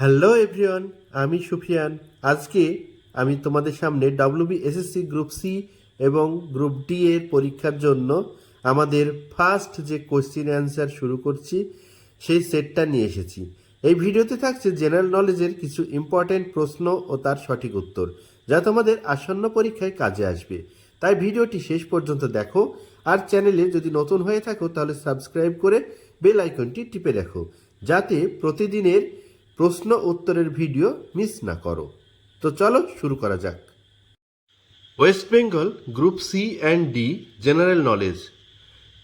Hello everyone, আমি সুফিয়ান। আজকে আমি তোমাদের সামনে ডাব্লিউবি এসএসসি গ্রুপ সি এবং গ্রুপ ডি এর পরীক্ষার জন্য আমাদের ফার্স্ট যে কোশ্চিন অ্যান্সার শুরু করছি, সেই সেটটা নিয়ে এসেছি। এই ভিডিওতে থাকছে জেনারেল নলেজের কিছু ইম্পর্ট্যান্ট প্রশ্ন ও তার সঠিক উত্তর, যা তোমাদের আসন্ন পরীক্ষায় কাজে আসবে। তাই ভিডিওটি শেষ পর্যন্ত দেখো, আর চ্যানেলে যদি নতুন হয়ে থাকো, তাহলে সাবস্ক্রাইব করে বেল আইকনটি টিপে রাখো, যাতে প্রতিদিনের প্রশ্ন উত্তরের ভিডিও মিস না করো। তো চলো শুরু করা যাক। West Bengal group C and D general knowledge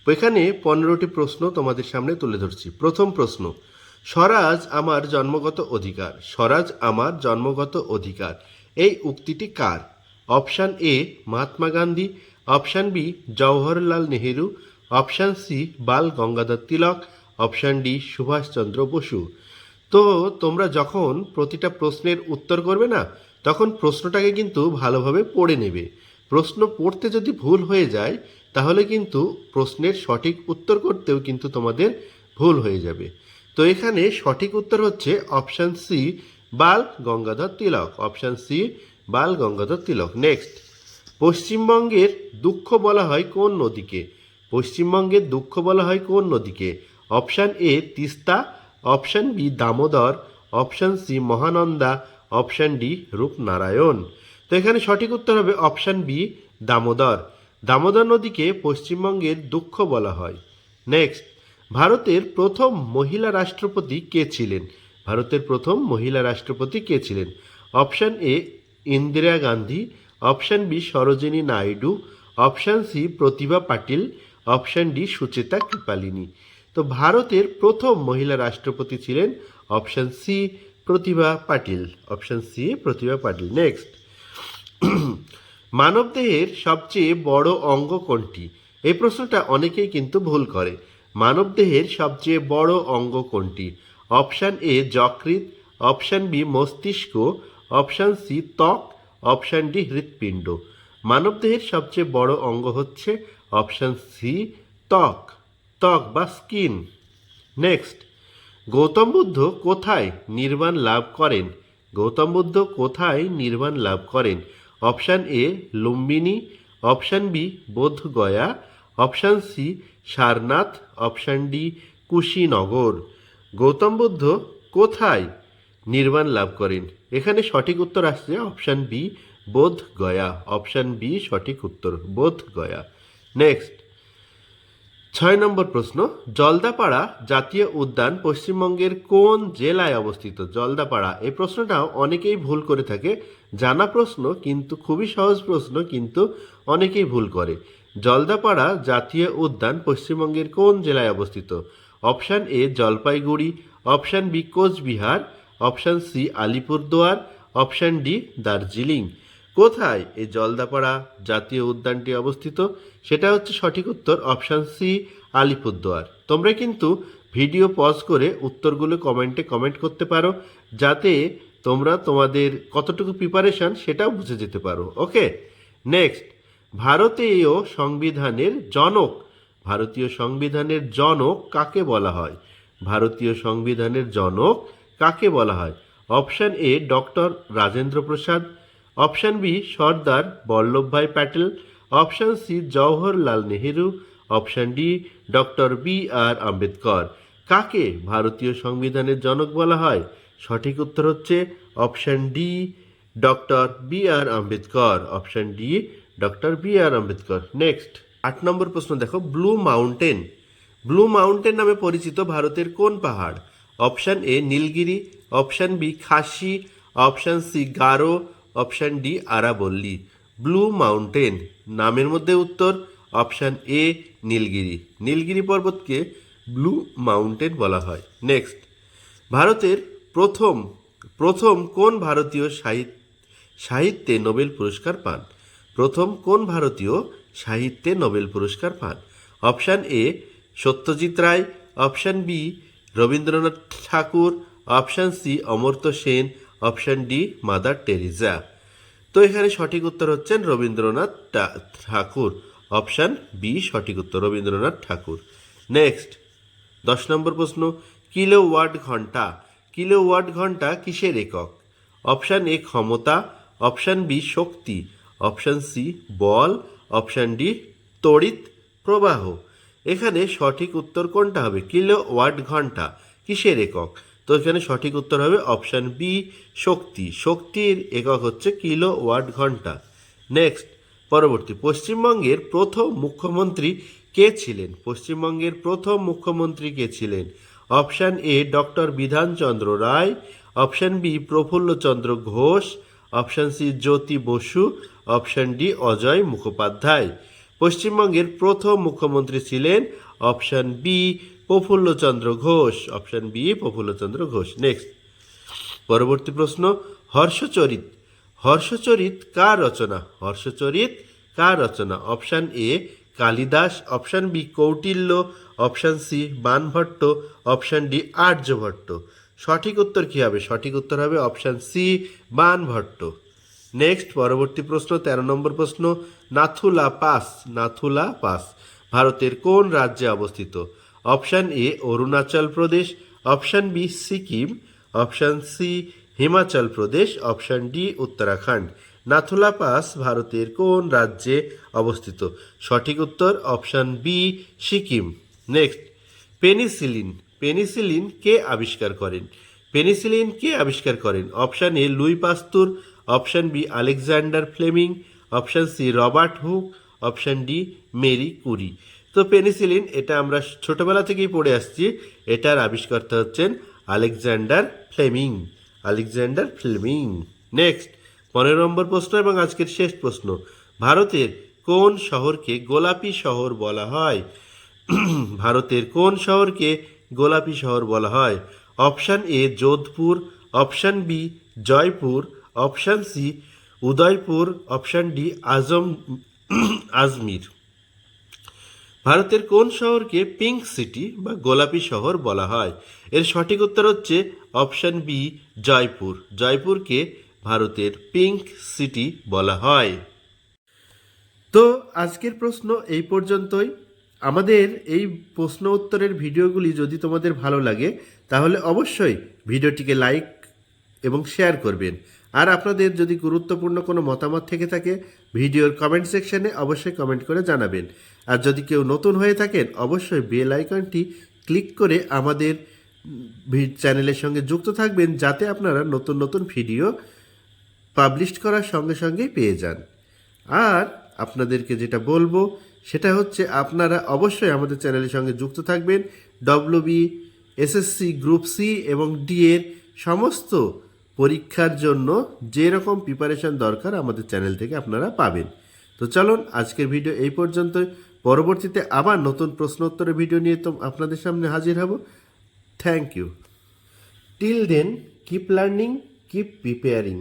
এখানে পনেরোটি প্রশ্ন তোমাদের সামনে তুলে ধরছি। প্রথম প্রশ্ন, স্বরাজ আমার জন্মগত অধিকার। স্বরাজ আমার জন্মগত অধিকার। এই উক্তিটি কার? Option A Mahatma Gandhi. Option B Jawaharlal Nehru. Option C Bal Gangadhar Tilak. Option D Subhash Chandra Basu. তো তোমরা যখন প্রতিটা প্রশ্নের উত্তর করবে না, তখন প্রশ্নটাকে কিন্তু ভালোভাবে পড়ে নেবে। প্রশ্ন পড়তে যদি ভুল হয়ে যায়, তাহলে কিন্তু প্রশ্নের সঠিক উত্তর করতেও কিন্তু তোমাদের ভুল হয়ে যাবে। তো এখানে সঠিক উত্তর হচ্ছে option C Bal Gangadhar Tilak. Option C Bal Gangadhar Tilak. Next পশ্চিমবঙ্গের দুঃখ বলা হয় কোন নদীকে? পশ্চিমবঙ্গের দুঃখ বলা হয় কোন নদীকে? Option A Teesta. Option B Damodar, option C Mahananda, option D Rupnarayan. তো এখানে সঠিক উত্তর হবে অপশান বি দামোদর। দামোদর নদীকে পশ্চিমবঙ্গের দুঃখ বলা হয়। নেক্সট ভারতের প্রথম মহিলা রাষ্ট্রপতি কে ছিলেন? ভারতের প্রথম মহিলা রাষ্ট্রপতি কে ছিলেন? Option A Indira Gandhi, option B Sarojini Naidu, option C Pratibha Patil, option D Sucheta Kripalani. তো ভারতের প্রথম মহিলা রাষ্ট্রপতি ছিলেন option C Pratibha Patil. Option C Pratibha Patil. Next মানবদেহের সবচেয়ে বড় অঙ্গ কোনটি? এই প্রশ্নটা অনেকেই কিন্তু ভুল করে। মানবদেহের সবচেয়ে বড় অঙ্গ কোনটি? অপশান এ যকৃত অপশান বি মস্তিষ্ক, অপশান সি ত্বক, অপশান ডি হৃৎপিণ্ড। মানবদেহের সবচেয়ে বড় অঙ্গ হচ্ছে অপশান সি ত্বক। ত্বক বা স্কিন। নেক্সট, গৌতম বুদ্ধ কোথায় নির্বাণ লাভ করেন? গৌতম বুদ্ধ কোথায় নির্বাণ লাভ করেন? Option A, Lumbini. Option B, Bodhgaya. Option C, Sarnath. Option D, Kushinagar. Gautam Buddha কোথায় নির্বাণ লাভ করেন? এখানে সঠিক উত্তর আসছে অপশান বি বোধ গয়া অপশান বি, সঠিক উত্তর বোধ গয়া নেক্সট ছয় নম্বর প্রশ্ন, জলদাপাড়া জাতীয় উদ্যান পশ্চিমবঙ্গের কোন জেলায় অবস্থিত? জলদাপাড়া। এই প্রশ্নটাও অনেকেই ভুল করে থাকে। জানা প্রশ্ন কিন্তু খুবই সহজ প্রশ্ন, কিন্তু অনেকেই ভুল করে। জলদাপাড়া জাতীয় উদ্যান পশ্চিমবঙ্গের কোন জেলায় অবস্থিত? Option A, Jalpaiguri, option B, Cooch Behar, option C, Alipurduar, option D, Darjeeling. কোথায় এই জলদাপাড়া জাতীয় উদ্যানটি অবস্থিত? সেটা হচ্ছে সঠিক উত্তর অপশান সি আলিপুরদুয়ার। তোমরা কিন্তু ভিডিও পজ করে উত্তরগুলো কমেন্টে কমেন্ট করতে পারো, যাতে তোমরা তোমাদের কতটুকু প্রিপারেশন সেটাও বুঝে যেতে পারো। ওকে নেক্সট ভারতীয় সংবিধানের জনক। ভারতীয় সংবিধানের জনক কাকে বলা হয়? ভারতীয় সংবিধানের জনক কাকে বলা হয়? Option A doctor Rajendra Prasad option B, Sardar Vallabhbhai Patel. Option C, Jawaharlal Nehru. Option D, doctor B R Ambedkar. কাকে ভারতীয় সংবিধানের জনক বলা হয়? সঠিক উত্তর হচ্ছে option D, doctor B R Ambedkar. Option D, doctor B R Ambedkar. Next, আট নম্বর প্রশ্ন দেখো। Blue mountain. ব্লু মাউন্টেন নামে পরিচিত ভারতের কোন পাহাড়? Option A, Nilgiri. Option B, Khasi. Option C, Garo. Option D আরাবল্লী, blue mountain. নামের মধ্যে উত্তর, অপশান এ নীলগিরি। নীলগিরি পর্বতকে ব্লু মাউন্টেন বলা হয়। নেক্সট। ভারতের প্রথম প্রথম কোন ভারতীয় সাহিত্য সাহিত্যে নোবেল পুরস্কার পান? প্রথম কোন ভারতীয় সাহিত্যে নোবেল পুরস্কার পান? Option A Satyajit Ray, option B Rabindranath Thakur, option C Amartya Sen option D, Mother Teresa তো এখানে সঠিক উত্তর হচ্ছেন রবীন্দ্রনাথ ঠাকুর। অপশান বি, সঠিক উত্তর, রবীন্দ্রনাথ ঠাকুর। নেক্সট, দশ নম্বর প্রশ্ন কিলো ওয়াট ঘণ্টা। কিলোওয়াট ঘণ্টা কিসের একক? অপশান এ, ক্ষমতা। অপশান বি, শক্তি। অপশান সি, বল। অপশান ডি, তড়িৎ প্রবাহ। এখানে সঠিক উত্তর কোনটা হবে? কিলো ওয়াট ঘণ্টা। কিসের একক? তো এখানে সঠিক উত্তর হবে অপশান বি শক্তি। শক্তির একক হচ্ছে কিলো ওয়াট ঘণ্টা। নেক্সট পরবর্তী। পশ্চিমবঙ্গের প্রথম মুখ্যমন্ত্রী কে ছিলেন? পশ্চিমবঙ্গের প্রথম মুখ্যমন্ত্রী কে ছিলেন? Option A doctor Bidhan Chandra Roy. Option B Prafulla Chandra Ghosh. Option C Jyoti Basu. Option D Ajoy Mukhopadhyay. পশ্চিমবঙ্গের প্রথম মুখ্যমন্ত্রী ছিলেন option B Prafulla Chandra Ghosh option B Prafulla Chandra Ghosh. Next পরবর্তী প্রশ্ন, হর্ষচরিত। হর্ষচরিত কার রচনা? হর্ষচরিত কার রচনা? Option A Kalidas. Option B Kautilya. Option C Banabhatta option D Aryabhatta. সঠিক উত্তর কী হবে? সঠিক উত্তর হবে অপশান সি বানভট্ট নেক্সট পরবর্তী প্রশ্ন, তেরো নম্বর প্রশ্ন, নাথুলা পাস। নাথুলা পাস, ভারতের কোন রাজ্যে অবস্থিত? Option A Arunachal Pradesh, option B Sikkim, option C Himachal Pradesh, option D Uttarakhand. Nathula pass ভারতের কোন রাজ্যে অবস্থিত? সঠিক উত্তর option B Sikkim. Next, penicillin. Penicillin কে আবিষ্কার করেন? পেনিসিলিন কে আবিষ্কার করেন? Option A Louis Pasteur, option B Alexander Fleming, option C Robert Hooke, option D Marie Curie. তো পেনিসিলিন, এটা আমরা ছোটবেলা থেকেই পড়ে আসছি। এটার আবিষ্কর্তা হচ্ছেন Alexander Fleming. Alexander Fleming. Next, পনেরো নম্বর প্রশ্ন এবং আজকের শেষ প্রশ্ন। ভারতের কোন শহরকে গোলাপি শহর বলা হয়? ভারতের কোন শহরকে গোলাপি শহর বলা হয়? Option A, Jodhpur. Option B, Jaipur. Option C, Udaipur. Option D, আজম আজমির। ভারতের কোন শহরকে পিঙ্ক সিটি বা গোলাপি শহর বলা হয়? এর সঠিক উত্তর হচ্ছে অপশান বি জয়পুর। জয়পুরকে ভারতের পিঙ্ক সিটি বলা হয়। তো আজকের প্রশ্ন এই পর্যন্তই। আমাদের এই প্রশ্ন উত্তরের ভিডিওগুলি যদি তোমাদের ভালো লাগে, তাহলে অবশ্যই ভিডিওটিকে লাইক এবং শেয়ার করবেন। আর আপনাদের যদি গুরুত্বপূর্ণ কোনো মতামত থেকে থাকে, ভিডিওর কমেন্ট সেকশনে অবশ্যই কমেন্ট করে জানাবেন। আর যদি কেউ নতুন হয়ে থাকেন, অবশ্যই বেল আইকনটি ক্লিক করে আমাদের চ্যানেলের সঙ্গে যুক্ত থাকবেন, যাতে আপনারা নতুন নতুন ভিডিও পাবলিশ করার সঙ্গে সঙ্গেই পেয়ে যান। আর আপনাদেরকে যেটা বলব, সেটা হচ্ছে আপনারা অবশ্যই আমাদের চ্যানেলের সঙ্গে যুক্ত থাকবেন। ডব্লিউবি এসএসসি গ্রুপ সি এবং ডি এর সমস্ত পরীক্ষার জন্য যে রকম প্রিপারেশন দরকার আমাদের চ্যানেল থেকে আপনারা পাবেন। তো চলুন, আজকের ভিডিও এই পর্যন্ত পরবর্তীতে আবার নতুন প্রশ্ন উত্তরের ভিডিও নিয়ে তো আপনাদের সামনে হাজির হব। Thank you till then keep learning keep preparing